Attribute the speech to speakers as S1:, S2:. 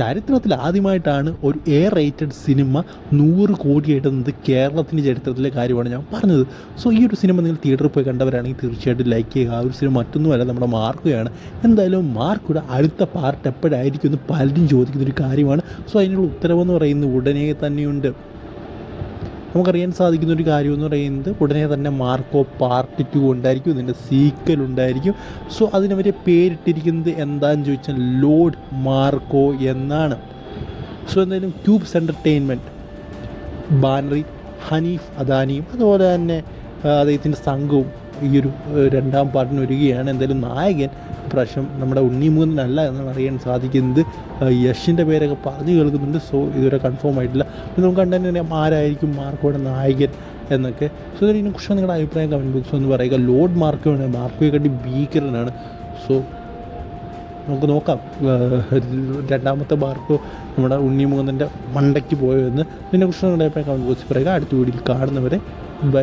S1: ചരിത്രത്തിൽ ആദ്യമായിട്ടാണ് ഒരു എ റേറ്റഡ് സിനിമ നൂറ് കോടി എത്തുന്നത് കേരളത്തിന്റെ ചരിത്രത്തിലെ കാര്യമാണ് ഞാൻ പറഞ്ഞത്. സോ ഈ ഒരു സിനിമ നിങ്ങൾ തിയേറ്ററിൽ പോയി കണ്ടവരാണെങ്കിൽ തീർച്ചയായിട്ടും ലൈക്ക് ചെയ്യുക. ആ ഒരു സിനിമ മറ്റൊന്നുമല്ല നമ്മുടെ മാർക്കുകയാണ് എന്തായാലും മാർക്കുടെ അടുത്ത പാർട്ട് എപ്പോഴായിരിക്കും എന്ന് പലരും ചോദിക്കുന്ന ഒരു കാര്യമാണ്. സോ അതിനുള്ള ഉത്തരവെന്ന് പറയുന്നത് ഉടനെ തന്നെയുണ്ട്. നമുക്കറിയാൻ സാധിക്കുന്ന ഒരു കാര്യം എന്ന് പറയുന്നത് ഉടനെ തന്നെ മാർക്കോ പാർട്ട് ടു ഉണ്ടായിരിക്കും ഇതിന്റെ സീക്വൽ ഉണ്ടായിരിക്കും. സോ അതിനവരെ പേരിട്ടിരിക്കുന്നത് എന്താണെന്ന് ചോദിച്ചാൽ ലോഡ് മാർക്കോ എന്നാണ്. സോ എന്തായാലും ക്യൂബ്സ് എന്റർടൈൻമെന്റ് ബാനറി ഹനീഫ് അദാനിയും അതുപോലെ തന്നെ അദ്ദേഹത്തിന്റെ സംഘവും ഈ ഒരു രണ്ടാം പാട്ടിന് വരികയാണ് എന്തായാലും നായകൻ പ്രാവശ്യം നമ്മുടെ ഉണ്ണിമൂന്നല്ല എന്നാണ് അറിയാൻ സാധിക്കുന്നത്. യഷിന്റെ പേരൊക്കെ പറഞ്ഞു കേൾക്കുന്നുണ്ട്. സോ ഇതുവരെ കൺഫേം ആയിട്ടില്ല. അപ്പോൾ നമുക്ക് കണ്ടു തന്നെ ആരായിരിക്കും മാർക്കോയുടെ നായകൻ എന്നൊക്കെ. സോ ഇതിനെക്കുറിച്ച് നിങ്ങളുടെ അഭിപ്രായം കമന്റ് ബോക്സ് ഒന്ന് പറയുക. ലോഡ് മാർക്കോയാണ് മാർക്കോയെ കണ്ടി ഭീകരനാണ്. സോ നമുക്ക് നോക്കാം. രണ്ടാമത്തെ മാർക്കോ നമ്മുടെ ഉണ്ണിമൂന്നന്റെ മണ്ടയ്ക്ക് പോയോ എന്ന്. ഇതിനെക്കുറിച്ച് നിങ്ങളുടെ അഭിപ്രായം കമന്റ് ബോക്സിൽ പറയുക. അടുത്ത വീഡിയോയിൽ കാണുന്നവരെ ബൈ.